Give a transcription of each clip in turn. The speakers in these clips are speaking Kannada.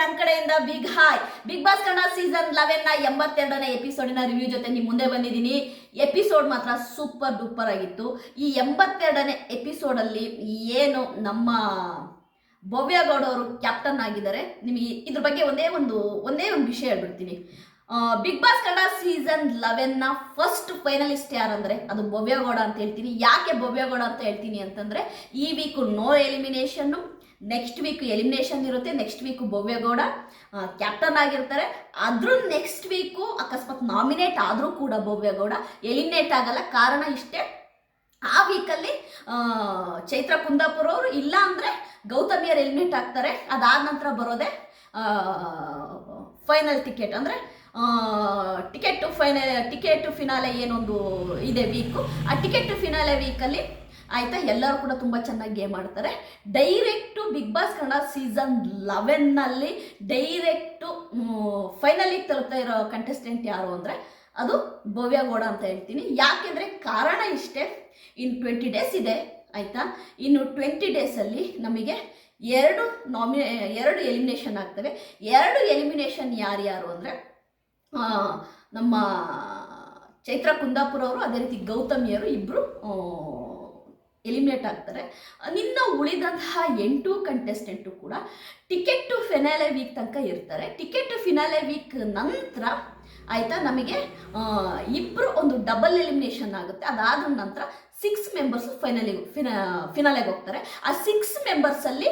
ನನ್ನ ಕಡೆಯಿಂದ big hi big boss Kannada season ಲೆವೆನ್ನ ಎಂಬತ್ತೆರಡನೇ ಎಪಿಸೋಡಿನ ರಿವ್ಯೂ ಜೊತೆ ನಿಮ್ ಮುಂದೆ ಬಂದಿದ್ದೀನಿ. ಎಪಿಸೋಡ್ ಮಾತ್ರ ಸೂಪರ್ ಡೂಪರ್ ಆಗಿತ್ತು. ಈ ಎಂಬತ್ತೆರಡನೇ ಎಪಿಸೋಡಲ್ಲಿ ಏನು ನಮ್ಮ ಭವ್ಯಗೌಡ ಅವರು ಕ್ಯಾಪ್ಟನ್ ಆಗಿದ್ದಾರೆ. ನಿಮಗೆ ಇದ್ರ ಬಗ್ಗೆ ಒಂದೇ ಒಂದು ಒಂದೇ ಒಂದು ವಿಷಯ ಹೇಳ್ಬಿಡ್ತೀನಿ. ಬಿಗ್ ಬಾಸ್ ಕನ್ನಡ ಸೀಸನ್ ಲೆವೆನ್ನ ಫಸ್ಟ್ ಫೈನಲಿಸ್ಟ್ ಯಾರಂದ್ರೆ ಅದು ಭವ್ಯಗೌಡ ಅಂತ ಹೇಳ್ತೀನಿ. ಯಾಕೆ ಭವ್ಯಗೌಡ ಅಂತ ಹೇಳ್ತೀನಿ ಅಂತಂದ್ರೆ ಈ week no elimination next week elimination ಇರುತ್ತೆ ನೆಕ್ಸ್ಟ್ ವೀಕ್ ಭವ್ಯಗೌಡ ಕ್ಯಾಪ್ಟನ್ ಆಗಿರ್ತಾರೆ. ಆದ್ರೂ ನೆಕ್ಸ್ಟ್ ವೀಕು ಅಕಸ್ಮಾತ್ ನಾಮಿನೇಟ್ ಆದರೂ ಕೂಡ ಭವ್ಯಗೌಡ ಎಲಿಮಿನೇಟ್ ಆಗಲ್ಲ. ಕಾರಣ ಇಷ್ಟೇ. ಆ ವೀಕಲ್ಲಿ ಚೈತ್ರ ಕುಂದಾಪುರ ಅವರು ಇಲ್ಲ ಅಂದರೆ ಗೌತಮಿಯರು ಎಲಿಮಿನೇಟ್ ಆಗ್ತಾರೆ. ಅದಾದ ನಂತರ ಬರೋದೇ ಫೈನಲ್ ಟಿಕೆಟ್ ಅಂದರೆ ticket to final ticket finale ಏನೊಂದು ಇದೆ ವೀಕು ಆ ಟಿಕೆಟ್ ಫಿನಾಲೆ ವೀಕಲ್ಲಿ ಆಯಿತಾ? ಎಲ್ಲರೂ ಕೂಡ ತುಂಬ ಚೆನ್ನಾಗಿ ಗೇಮ್ ಆಡ್ತಾರೆ. Direct big boss Kannada season ಲೆವೆನ್ನಲ್ಲಿ direct ಫೈನಲಿಗೆ ತಲುಪ್ತಾ ಇರೋ ಕಂಟೆಸ್ಟೆಂಟ್ ಯಾರು ಅಂದರೆ ಅದು ಭವ್ಯಗೌಡ ಅಂತ ಹೇಳ್ತೀನಿ. ಯಾಕೆಂದರೆ ಕಾರಣ ಇಷ್ಟೇ. ಇನ್ನು ಟ್ವೆಂಟಿ ಡೇಸ್ ಇದೆ, ಆಯಿತಾ? ಇನ್ನು ಟ್ವೆಂಟಿ ಡೇಸಲ್ಲಿ ನಮಗೆ ಎರಡು ನಾಮಿ ಎರಡು ಎಲಿಮಿನೇಷನ್ ಆಗ್ತವೆ. ಎರಡು ಎಲಿಮಿನೇಷನ್ ಯಾರ್ಯಾರು ಅಂದರೆ ನಮ್ಮ ಚೈತ್ರ ಕುಂದಾಪುರ ಅವರು ಅದೇ ರೀತಿ ಗೌತಮಿಯರು ಇಬ್ಬರು ಎಲಿಮಿನೇಟ್ ಆಗ್ತಾರೆ. ನಿನ್ನ ಉಳಿದಂತಹ ಎಂಟು ಕಂಟೆಸ್ಟೆಂಟು ಕೂಡ ಟಿಕೆಟ್ ಟು ಫಿನಾಲೆ ವೀಕ್ ತನಕ ಇರ್ತಾರೆ. ಟಿಕೆಟ್ ಟು ಫಿನಾಲೆ ವೀಕ್ ನಂತರ ಆಯಿತಾ, ನಮಗೆ ಇಬ್ಬರು ಒಂದು ಡಬಲ್ ಎಲಿಮಿನೇಷನ್ ಆಗುತ್ತೆ. ಅದಾದ ನಂತರ ಸಿಕ್ಸ್ ಮೆಂಬರ್ಸ್ ಫೈನಲಿಗೆ ಫಿನಾ ಫಿನಾಲೆಗೆ ಹೋಗ್ತಾರೆ. ಆ ಸಿಕ್ಸ್ ಮೆಂಬರ್ಸಲ್ಲಿ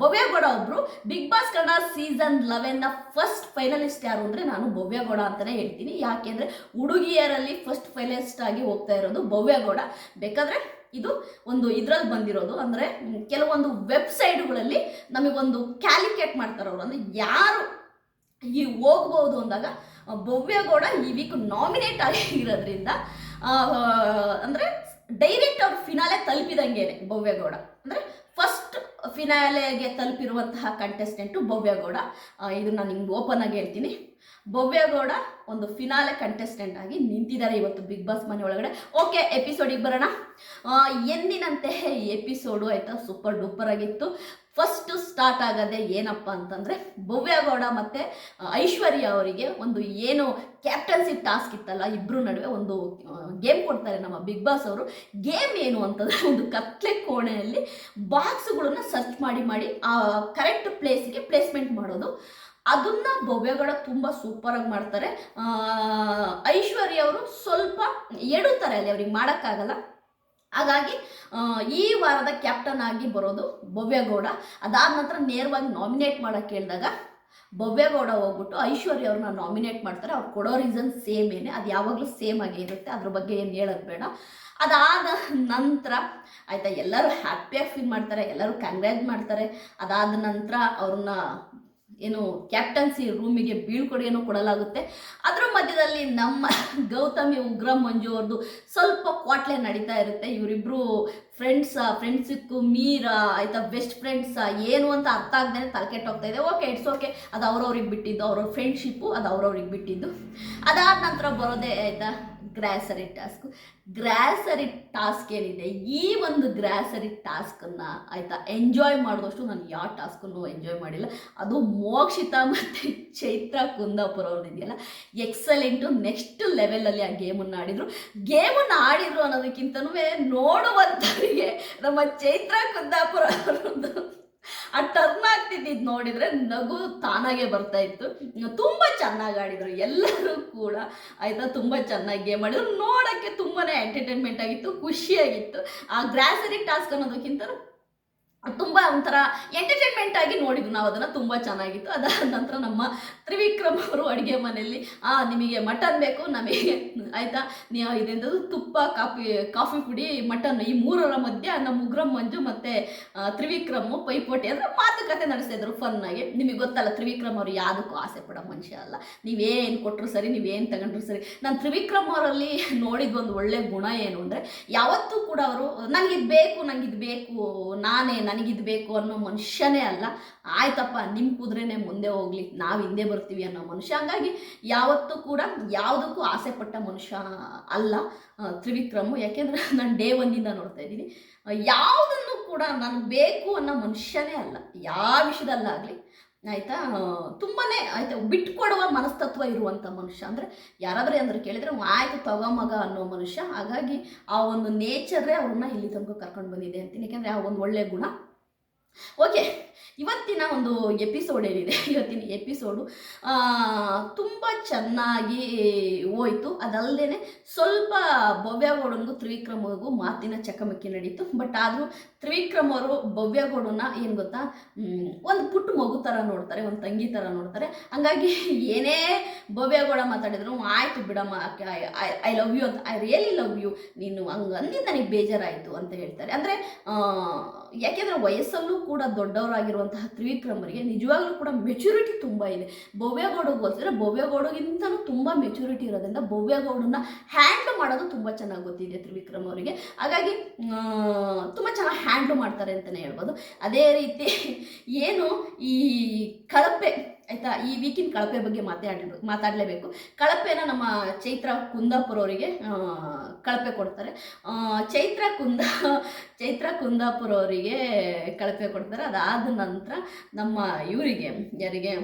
ಭವ್ಯಗೌಡ ಒಬ್ಬರು ಬಿಗ್ ಬಾಸ್ ಕನ್ನಡ ಸೀಸನ್ ಲೆವೆನ್ನ ಫಸ್ಟ್ ಫೈನಲಿಸ್ಟ್ ಯಾರು ಅಂದರೆ ನಾನು ಭವ್ಯಗೌಡ ಅಂತಲೇ ಹೇಳ್ತೀನಿ. ಯಾಕೆಂದರೆ ಹುಡುಗಿಯರಲ್ಲಿ ಫಸ್ಟ್ ಫೈನಲಿಸ್ಟ್ ಆಗಿ ಹೋಗ್ತಾ ಇರೋದು ಭವ್ಯಗೌಡ ಬೇಕಾದರೆ ಇದು ಒಂದು ಇದ್ರಲ್ಲಿ ಬಂದಿರೋದು. ಅಂದರೆ ಕೆಲವೊಂದು ವೆಬ್ಸೈಟ್ಗಳಲ್ಲಿ ನಮಗೊಂದು ಕ್ಯಾಲಿಕ್ಯುಲೇಟ್ ಮಾಡ್ತಾರೆ ಅವರು. ಅಂದರೆ ಯಾರು ಈ ಹೋಗ್ಬೋದು ಅಂದಾಗ ಭವ್ಯಗೌಡ ಈ ವೀಕ್ ನಾಮಿನೇಟ್ ಆಗಿರೋದ್ರಿಂದ ಅಂದರೆ ಡೈರೆಕ್ಟ್ ಅವ್ರು ಫಿನಾಲೆ ತಲುಪಿದಂಗೆ ಭವ್ಯಗೌಡ ಅಂದರೆ ಫಸ್ಟ್ ಫಿನಾಲೆಗೆ ತಲುಪಿರುವಂತಹ ಕಂಟೆಸ್ಟೆಂಟು ಭವ್ಯಗೌಡ ಇದು ನಾನು ನಿಮ್ಗೆ ಓಪನ್ ಆಗಿ ಹೇಳ್ತೀನಿ. ಭವ್ಯಗೌಡ ಒಂದು ಫಿನಾಲೆ ಕಂಟೆಸ್ಟೆಂಟ್ ಆಗಿ ನಿಂತಿದ್ದಾರೆ ಇವತ್ತು ಬಿಗ್ ಬಾಸ್ ಮನೆ ಒಳಗಡೆ. ಓಕೆ ಎಪಿಸೋಡಿಗೆ ಬರೋಣ. ಎಂದಿನಂತೆ ಎಪಿಸೋಡು ಆಯಿತಾ? ಸೂಪರ್ ಡೂಪರ್ ಆಗಿತ್ತು. ಫಸ್ಟ್ ಸ್ಟಾರ್ಟ್ ಆಗೋದೇ ಏನಪ್ಪ ಅಂತಂದರೆ ಭವ್ಯಗೌಡ ಮತ್ತು ಐಶ್ವರ್ಯ ಅವರಿಗೆ ಒಂದು ಏನು ಕ್ಯಾಪ್ಟನ್ಸಿ ಟಾಸ್ಕ್ ಇತ್ತಲ್ಲ ಇಬ್ಬರು ನಡುವೆ ಒಂದು ಗೇಮ್ ಕೊಡ್ತಾರೆ ನಮ್ಮ ಬಿಗ್ ಬಾಸ್ ಅವರು. ಗೇಮ್ ಏನು ಅಂತಂದರೆ ಒಂದು ಕತ್ಲೆ ಕೋಣೆಯಲ್ಲಿ ಬಾಕ್ಸ್ಗಳನ್ನ ಸರ್ಚ್ ಮಾಡಿ ಮಾಡಿ, ಆ ಕರೆಕ್ಟ್ ಪ್ಲೇಸ್ಗೆ ಪ್ಲೇಸ್ಮೆಂಟ್ ಮಾಡೋದು. ಅದನ್ನ ಭವ್ಯಗೌಡ ತುಂಬ ಸೂಪರಾಗಿ ಮಾಡ್ತಾರೆ. ಐಶ್ವರ್ಯ ಅವರು ಸ್ವಲ್ಪ ಎಡುತ್ತಾರೆ ಅಲ್ಲಿ ಅವ್ರಿಗೆ ಮಾಡೋಕ್ಕಾಗಲ್ಲ. ಹಾಗಾಗಿ ಈ ವಾರದ ಕ್ಯಾಪ್ಟನ್ ಆಗಿ ಬರೋದು ಭವ್ಯಗೌಡ. ಅದಾದ ನಂತರ ನೇರವಾಗಿ ನಾಮಿನೇಟ್ ಮಾಡೋಕ್ಕೆ ಹೇಳಿದಾಗ ಭವ್ಯಗೌಡ ಹೋಗ್ಬಿಟ್ಟು ಐಶ್ವರ್ಯ ಅವ್ರನ್ನ ನಾಮಿನೇಟ್ ಮಾಡ್ತಾರೆ. ಅವ್ರು ಕೊಡೋ ರೀಸನ್ ಸೇಮ್ ಏನೇ, ಅದು ಯಾವಾಗಲೂ ಸೇಮ್ ಆಗೇ ಇರುತ್ತೆ. ಅದ್ರ ಬಗ್ಗೆ ಏನು ಹೇಳೋದು ಬೇಡ. ಅದಾದ ನಂತರ ಆಯಿತಾ, ಎಲ್ಲರೂ ಹ್ಯಾಪಿಯಾಗಿ ಫೀಲ್ ಮಾಡ್ತಾರೆ, ಎಲ್ಲರೂ ಕಂಗ್ರ್ಯಾಜ್ ಮಾಡ್ತಾರೆ. ಅದಾದ ನಂತರ ಅವ್ರನ್ನ ಏನು ಕ್ಯಾಪ್ಟನ್ಸಿ ರೂಮಿಗೆ ಬೀಳ್ಕೊಡುಗೆನೂ ಕೊಡಲಾಗುತ್ತೆ. ಅದರ ಮಧ್ಯದಲ್ಲಿ ನಮ್ಮ ಗೌತಮಿ ಉಗ್ರ ಮಂಜು ಅವ್ರದ್ದು ಸ್ವಲ್ಪ ಕ್ವಾಟ್ಲೆ ನಡೀತಾ ಇರುತ್ತೆ. ಇವರಿಬ್ಬರು ಫ್ರೆಂಡ್ಸಾ ಫ್ರೆಂಡ್ಸಿಕ್ಕು ಮೀರಾ, ಆಯಿತಾ ಬೆಸ್ಟ್ ಫ್ರೆಂಡ್ಸಾ ಏನು ಅಂತ ಅರ್ಥ ಆಗದೇ ತಲೆ ಹೋಗ್ತಾ ಇದೆ. ಓಕೆ ಇಟ್ಸ್ ಓಕೆ ಅದು ಅವ್ರವ್ರಿಗೆ ಬಿಟ್ಟಿದ್ದು ಅವ್ರವ್ರ ಫ್ರೆಂಡ್ಶಿಪ್ಪು ಅದು ಅವ್ರವ್ರಿಗೆ ಬಿಟ್ಟಿದ್ದು. ಅದಾದ ನಂತರ ಬರೋದೇ, ಆಯಿತಾ ಗ್ರ್ಯಾಸರಿ ಟಾಸ್ಕ್ ಗ್ರ್ಯಾಸರಿ ಟಾಸ್ಕ್ ಏನಿದೆ? ಈ ಒಂದು ಗ್ರ್ಯಾಸರಿ ಟಾಸ್ಕನ್ನು ಆಯಿತಾ ಎಂಜಾಯ್ ಮಾಡಿದಷ್ಟು ನಾನು ಯಾವ ಟಾಸ್ಕನ್ನು ಎಂಜಾಯ್ ಮಾಡಿಲ್ಲ. ಅದು ಮೋಕ್ಷಿತ ಮತ್ತು ಚೈತ್ರ ಕುಂದಾಪುರ ಇದೆಯಲ್ಲ? ಎಕ್ಸಲೆಂಟು ನೆಕ್ಸ್ಟ್ ಲೆವೆಲಲ್ಲಿ ಆ ಗೇಮನ್ನು ಆಡಿದರು. ಗೇಮನ್ನು ಆಡಿದ್ರು ಅನ್ನೋದಕ್ಕಿಂತನೂ ನೋಡುವಂಥವರಿಗೆ ನಮ್ಮ ಚೈತ್ರ ಕುಂದಾಪುರ ಅವರದ್ದು. ಆ ಟರ್ನ್ ಆಗ್ತಿದ್ದಿದ್ದು ನೋಡಿದ್ರೆ ನಗು ತಾನಾಗೆ ಬರ್ತಾ ಇತ್ತು. ತುಂಬಾ ಚೆನ್ನಾಗಿ ಆಡಿದ್ರು. ಎಲ್ಲರೂ ಕೂಡ ಆಯ್ತಾ? ತುಂಬಾ ಚೆನ್ನಾಗಿ ಗೇಮ್ ಆಡಿದ್ರು. ನೋಡಕ್ಕೆ ತುಂಬಾನೇ ಎಂಟರ್ಟೈನ್ಮೆಂಟ್ ಆಗಿತ್ತು, ಖುಷಿಯಾಗಿತ್ತು. ಆ ಗ್ರಾಸರಿ ಟಾಸ್ಕ್ ಅನ್ನೋದಕ್ಕಿಂತ ತುಂಬ ಒಂಥರ ಎಂಟರ್ಟೈನ್ಮೆಂಟ್ ಆಗಿ ನೋಡಿದ್ವಿ ನಾವು ಅದನ್ನು ತುಂಬ ಚೆನ್ನಾಗಿತ್ತು. ಅದಾದ ನಂತರ ನಮ್ಮ ತ್ರಿವಿಕ್ರಮ್ ಅವರು ಅಡುಗೆ ಮನೆಯಲ್ಲಿ, ಆ, ನಿಮಗೆ ಮಟನ್ ಬೇಕು, ನಮಗೆ ಆಯಿತಾ? ನೀವು ಇದೆಂಥದ್ದು ತುಪ್ಪ, ಕಾಫಿ ಕಾಫಿ ಪುಡಿ, ಮಟನ್ ಈ ಮೂರರ ಮಧ್ಯೆ ನಮ್ಮ ಉಗ್ರಂ ಮಂಜು ಮತ್ತು ತ್ರಿವಿಕ್ರಮು, ಪೈಪೋಟಿ ಅಂದರೆ ಮಾತುಕತೆ ನಡೆಸ್ತಾಯಿದ್ರು ಫನ್ನಾಗಿ ನಿಮಗೆ ಗೊತ್ತಲ್ಲ, ತ್ರಿವಿಕ್ರಮ್ ಅವರು ಯಾವುದಕ್ಕೂ ಆಸೆ ಪಡೋ ಮನುಷ್ಯ ಅಲ್ಲ. ನೀವೇನು ಕೊಟ್ಟರು ಸರಿ ನೀವೇನು ತಗೊಂಡ್ರು ಸರಿ. ನಾನು ತ್ರಿವಿಕ್ರಮ್ ಅವರಲ್ಲಿ ನೋಡಿದ ಒಂದು ಒಳ್ಳೆ ಗುಣ ಏನು ಅಂದರೆ, ಯಾವತ್ತೂ ಕೂಡ ಅವರು ನನಗಿದು ಬೇಕು ನನಗಿದು ಬೇಕು, ನಾನೇ ನನಗಿದು ಬೇಕು ಅನ್ನೋ ಮನುಷ್ಯನೇ ಅಲ್ಲ. ಆಯ್ತಪ್ಪ ನಿಮ್ಮ ಕುದುರೆನೇ ಮುಂದೆ ಹೋಗಲಿ. ನಾವು ಹಿಂದೆ ಬರ್ತೀವಿ ಅನ್ನೋ ಮನುಷ್ಯ. ಹಂಗಾಗಿ ಯಾವತ್ತೂ ಕೂಡ ಯಾವುದಕ್ಕೂ ಆಸೆ ಪಟ್ಟ ಮನುಷ್ಯ ಅಲ್ಲ ತ್ರಿವಿಕ್ರಮು. ಯಾಕೆಂದರೆ ನಾನು ಡೇ ಒನ್ನಿಂದ ನೋಡ್ತಾ ಇದ್ದೀನಿ. ಯಾವುದನ್ನು ಕೂಡ ನನಗೆ ಬೇಕು ಅನ್ನೋ ಮನುಷ್ಯನೇ ಅಲ್ಲ. ಯಾವ ವಿಷಯದಲ್ಲಾಗಲಿ, ಆಯಿತಾ? ತುಂಬಾ ಆಯಿತಾ? ಬಿಟ್ಕೊಡುವ ಮನಸ್ತತ್ವ ಇರುವಂಥ ಮನುಷ್ಯ. ಅಂದರೆ ಯಾರಾದರೂ ಅಂದ್ರೆ ಕೇಳಿದರೆ, ಆಯಿತು ತಗೊಮಗ ಅನ್ನೋ ಮನುಷ್ಯ. ಹಾಗಾಗಿ ಆ ಒಂದು ನೇಚರೇ ಅವ್ರನ್ನ ಇಲ್ಲಿ ತನಕ ಕರ್ಕೊಂಡು ಬಂದಿದೆ ಅಂತೀನಿ. ಯಾಕೆಂದರೆ ಆ ಒಂದು ಒಳ್ಳೆಯ ಗುಣ ಓಕೆ ಇವತ್ತಿನ ಒಂದು ಎಪಿಸೋಡ್ ಏನಿದೆ? ಇವತ್ತಿನ ಎಪಿಸೋಡು ತುಂಬ ಚೆನ್ನಾಗಿ ಹೋಯಿತು. ಅದಲ್ಲದೆ ಸ್ವಲ್ಪ ಭವ್ಯಗೌಡನಿಗೂ ತ್ರಿವಿಕ್ರಮಗೂ ಮಾತಿನ ಚಕಮಕಿ ನಡೀತು. ಬಟ್ ಆದರೂ ತ್ರಿವಿಕ್ರಮ್ ಅವರು ಭವ್ಯಗೌಡನ ಏನು ಗೊತ್ತಾ? ಒಂದು ಪುಟ್ಟ ಮಗು ಥರ ನೋಡ್ತಾರೆ, ಒಂದು ತಂಗಿ ಥರ ನೋಡ್ತಾರೆ. ಹಂಗಾಗಿ ಏನೇ ಭವ್ಯಗೌಡ ಮಾತಾಡಿದ್ರು, ಆಯಿತು ಬಿಡಮ್ಮ ಐ ಲವ್ ಯು ಅಂತ, ಐ ರಿಯಲಿ ಲವ್ ಯು, ನೀನು ಹಂಗೆ ನನಗೆ ಬೇಜಾರಾಯಿತು ಅಂತ ಹೇಳ್ತಾರೆ. ಅಂದರೆ ಯಾಕೆಂದರೆ ವಯಸ್ಸಲ್ಲೂ ಕೂಡ ದೊಡ್ಡವರಾಗಿರುವಂತಹ ತ್ರಿವಿಕ್ರಮರಿಗೆ ನಿಜವಾಗ್ಲೂ ಕೂಡ ಮೆಚುರಿಟಿ ತುಂಬ ಇದೆ. ಭವ್ಯಗೌಡಗೆ ಹೋಲಿಸಿದ್ರೆ ಭವ್ಯಗೌಡಗಿಂತಲೂ ತುಂಬ ಮೆಚುರಿಟಿ ಇರೋದ್ರಿಂದ ಭವ್ಯಗೌಡನ ಹ್ಯಾಂಡ್ಲ್ ಮಾಡೋದು ತುಂಬ ಚೆನ್ನಾಗಿ ಗೊತ್ತಿದೆ ತ್ರಿವಿಕ್ರಮ್ ಅವರಿಗೆ. ಹಾಗಾಗಿ ತುಂಬ ಚೆನ್ನಾಗಿ ಹ್ಯಾಂಡ್ಲ್ ಮಾಡ್ತಾರೆ ಅಂತಲೇ ಹೇಳ್ಬೋದು. ಅದೇ ರೀತಿ, ಏನು ಈ ಕಳಪೆ ಆಯಿತಾ? ಈ ವೀಕಿನ ಕಳಪೆ ಬಗ್ಗೆ ಮಾತಾಡಬೇಕು ಮಾತಾಡಲೇಬೇಕು. ಕಳಪೆನ ನಮ್ಮ ಚೈತ್ರ ಕುಂದಾಪುರ ಅವರಿಗೆ ಕಳಪೆ ಕೊಡ್ತಾರೆ. ಚೈತ್ರ ಕುಂದ, ಚೈತ್ರ ಕುಂದಾಪುರ ಅವರಿಗೆ ಕಳಪೆ ಕೊಡ್ತಾರೆ. ಅದಾದ ನಂತರ ನಮ್ಮ ಇವರಿಗೆ, ಯಾರಿಗೆ?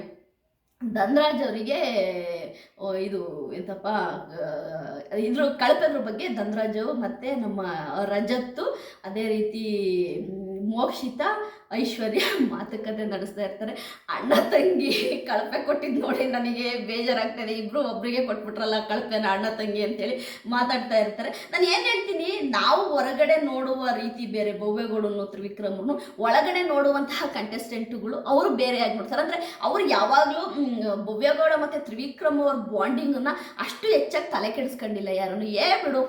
ಧನರಾಜ್ ಅವರಿಗೆ ಇದು ಎಂತಪ್ಪ ಇದ್ರ ಕಳಪೆದ್ರ ಬಗ್ಗೆ ಧನರಾಜು ಮತ್ತು ನಮ್ಮ ರಜತ್ತು, ಅದೇ ರೀತಿ ಮೋಕ್ಷಿತಾ ಐಶ್ವರ್ಯ ಮಾತುಕತೆ ನಡೆಸ್ತಾ ಇರ್ತಾರೆ. ಅಣ್ಣ ತಂಗಿ ಕಳಪೆ ಕೊಟ್ಟಿದ್ದು ನೋಡಿ ನನಗೆ ಬೇಜಾರಾಗ್ತದೆ ಇಬ್ಬರು ಒಬ್ಬರಿಗೆ ಕೊಟ್ಬಿಟ್ರಲ್ಲ ಕಳಪೆನ ಅಣ್ಣ ತಂಗಿ ಅಂತೇಳಿ ಮಾತಾಡ್ತಾ ಇರ್ತಾರೆ. ನಾನು ಏನು ಹೇಳ್ತೀನಿ, ನಾವು ಹೊರಗಡೆ ನೋಡುವ ರೀತಿ ಬೇರೆ ಭವ್ಯಗೌಡನು ತ್ರಿವಿಕ್ರಮನು, ಒಳಗಡೆ ನೋಡುವಂತಹ ಕಂಟೆಸ್ಟೆಂಟ್ಗಳು ಅವರು ಬೇರೆಯಾಗಿ ನೋಡ್ತಾರೆ. ಅಂದರೆ ಅವ್ರು ಯಾವಾಗಲೂ ಭವ್ಯಗೌಡ ಮತ್ತು ತ್ರಿವಿಕ್ರಮ್ ಅವ್ರ ಬಾಂಡಿಂಗನ್ನು ಅಷ್ಟು ಹೆಚ್ಚಾಗಿ ತಲೆ ಕೆಡಿಸ್ಕೊಂಡಿಲ್ಲ ಯಾರನ್ನು. ಏ ಬಿಡು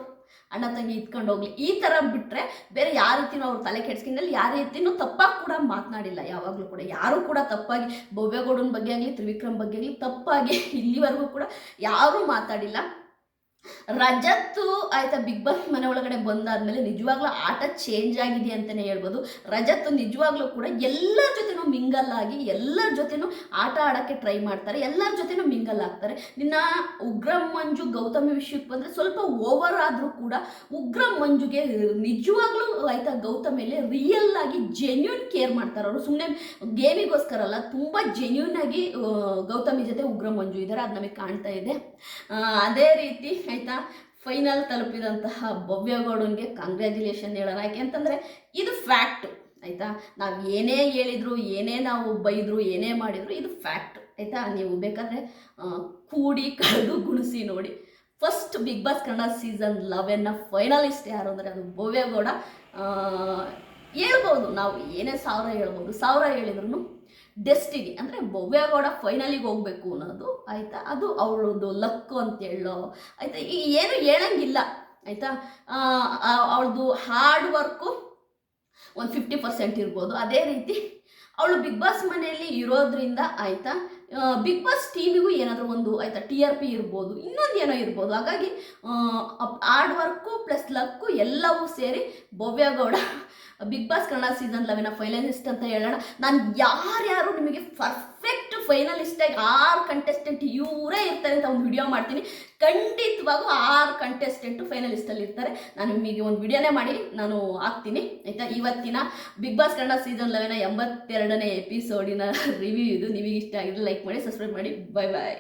ಅಣ್ಣ ತಂಗಿ ಇತ್ಕೊಂಡು ಹೋಗ್ಲಿ. ಈ ಥರ ಬಿಟ್ಟರೆ ಬೇರೆ ಯಾವ ರೀತಿನೂ ಅವ್ರು ತಲೆ ಕೆಡ್ಸ್ಕಿನಲ್ಲಿ ಯಾವ ರೀತಿನೂ ತಪ್ಪಾಗಿ ಕೂಡ ಮಾತನಾಡಿಲ್ಲ. ಯಾವಾಗಲೂ ಕೂಡ ಯಾರೂ ಕೂಡ ತಪ್ಪಾಗಿ ಭವ್ಯಗೌಡನ ಬಗ್ಗೆ ಆಗಲಿ, ತ್ರಿವಿಕ್ರಮ್ ಬಗ್ಗೆ ಆಗಲಿ ತಪ್ಪಾಗಿ ಇಲ್ಲಿವರೆಗೂ ಕೂಡ ಯಾರೂ ಮಾತಾಡಿಲ್ಲ. ರಜತ್ತು ಆಯ್ತಾ ಬಿಗ್ ಬಾಸ್ ಮನೆ ಒಳಗಡೆ ಬಂದಾದ್ಮೇಲೆ ನಿಜವಾಗ್ಲೂ ಆಟ ಚೇಂಜ್ ಆಗಿದೆ ಅಂತಾನೆ ಹೇಳ್ಬೋದು. ರಜತ್ತು ನಿಜವಾಗ್ಲೂ ಕೂಡ ಎಲ್ಲರ ಜೊತೆನೂ ಮಿಂಗಲ್ ಆಗಿ, ಎಲ್ಲರ ಜೊತೆನೂ ಆಟ ಆಡೋಕ್ಕೆ ಟ್ರೈ ಮಾಡ್ತಾರೆ, ಎಲ್ಲರ ಜೊತೆನೂ ಮಿಂಗಲ್ ಆಗ್ತಾರೆ. ನಿನ್ನ ಉಗ್ರ ಮಂಜು ಗೌತಮಿ ವಿಷಯಕ್ಕೆ ಬಂದರೆ ಸ್ವಲ್ಪ ಓವರ್ ಆದರೂ ಕೂಡ ಉಗ್ರ ಮಂಜುಗೆ ನಿಜವಾಗ್ಲೂ ಆಯ್ತಾ ಗೌತಮಿಯಲ್ಲಿ ರಿಯಲ್ ಆಗಿ ಜೆನ್ಯೂನ್ ಕೇರ್ ಮಾಡ್ತಾರೆ ಅವರು. ಸುಮ್ಮನೆ ಗೇಮಿಗೋಸ್ಕರ ಅಲ್ಲ, ತುಂಬ ಜೆನ್ಯೂನ್ ಆಗಿ ಗೌತಮಿ ಜೊತೆ ಉಗ್ರ ಮಂಜು ಇದ್ದಾರೆ ಅದು ನಮಗೆ ಕಾಣ್ತಾ ಇದೆ. ಅದೇ ರೀತಿ ಆಯಿತಾ? ಫೈನಲ್ ತಲುಪಿದಂತಹ ಭವ್ಯಗೌಡನಿಗೆ ಕಂಗ್ರ್ಯಾಚುಲೇಷನ್ ಹೇಳೋಣ. ಯಾಕೆ ಅಂತಂದರೆ ಇದು ಫ್ಯಾಕ್ಟ್ ಆಯಿತಾ? ನಾವು ಏನೇ ಹೇಳಿದ್ರು, ಏನೇ ನಾವು ಬೈದ್ರು, ಏನೇ ಮಾಡಿದ್ರು ಇದು ಫ್ಯಾಕ್ಟ್ ಆಯಿತಾ? ನೀವು ಬೇಕಾದರೆ ಕೂಡಿ ಕಳೆದು ಗುಣಿಸಿ ನೋಡಿ. First big boss Kannada season ಲೆವೆನ್ನ finalist ಯಾರು ಅಂದರೆ ಅದು ಭವ್ಯಗೌಡ ಹೇಳ್ಬೋದು, ನಾವು ಏನೇ ಸಾವಿರ ಹೇಳ್ಬೋದು, ಸಾವಿರ ಹೇಳಿದ್ರು ಡೆಸ್ಟಿನಿ ಅಂದರೆ ಭವ್ಯಗೌಡ ಫೈನಲಿಗೆ ಹೋಗ್ಬೇಕು ಅನ್ನೋದು, ಆಯಿತಾ? ಅದು ಅವಳೊಂದು ಲಕ್ಕು ಅಂತ ಹೇಳೋ, ಆಯಿತಾ? ಈ ಏನು ಹೇಳಂಗಿಲ್ಲ, ಆಯಿತಾ? ಅವಳದು ಹಾರ್ಡ್ ವರ್ಕು ಒಂದು ಫಿಫ್ಟಿ ಪರ್ಸೆಂಟ್ ಇರ್ಬೋದು. ಅದೇ ರೀತಿ ಅವಳು ಬಿಗ್ ಬಾಸ್ ಮನೆಯಲ್ಲಿ ಇರೋದ್ರಿಂದ, ಆಯಿತಾ? ಬಿಗ್ ಬಾಸ್ ಟೀಮಿಗೂ ಏನಾದರೂ ಒಂದು, ಆಯಿತಾ ಟಿ ಆರ್ ಪಿ ಇರ್ಬೋದು, ಇನ್ನೊಂದು ಏನೋ ಇರ್ಬೋದು. ಹಾಗಾಗಿ ಹಾರ್ಡ್ ವರ್ಕು ಪ್ಲಸ್ ಲಕ್ಕು ಎಲ್ಲವೂ ಸೇರಿ Bhavya Gowda big boss Kannada season eleven finalist ಅಂತ ಹೇಳೋಣ. ನಾನು ಯಾರ್ಯಾರು ನಿಮಗೆ ಪರ್ಫೆಕ್ಟ್ ಫೈನಲಿಸ್ಟ್ ಆಗಿ ಆರು ಕಂಟೆಸ್ಟೆಂಟ್ ಇವರೇ ಇರ್ತಾರೆ ಅಂತ ಒಂದು ವಿಡಿಯೋ ಮಾಡ್ತೀನಿ. ಖಂಡಿತವಾಗೂ ಆರು ಫೈನಲಿಸ್ಟ್ ಫೈನಲಿಸ್ಟಲ್ಲಿ ಇರ್ತಾರೆ. ನಾನು ನಿಮಗೆ ಒಂದು ವಿಡಿಯೋನೇ ಮಾಡಿ, ನಾನು ಹಾಕ್ತೀನಿ, ಆಯಿತಾ? ಇವತ್ತಿನ ಬಿಗ್ ಬಾಸ್ ಕನ್ನಡ ಸೀಸನ್ ಲೆವೆನ ಎಂಬತ್ತೆರಡನೇ ಎಪಿಸೋಡಿನ ರಿವ್ಯೂ ಇದು. ನಿಮಗೆ ಇಷ್ಟ ಆಗಿದ್ರೆ ಲೈಕ್ ಮಾಡಿ ಸಬ್ಸ್ಕ್ರೈಬ್ ಮಾಡಿ. ಬಾಯ್ ಬಾಯ್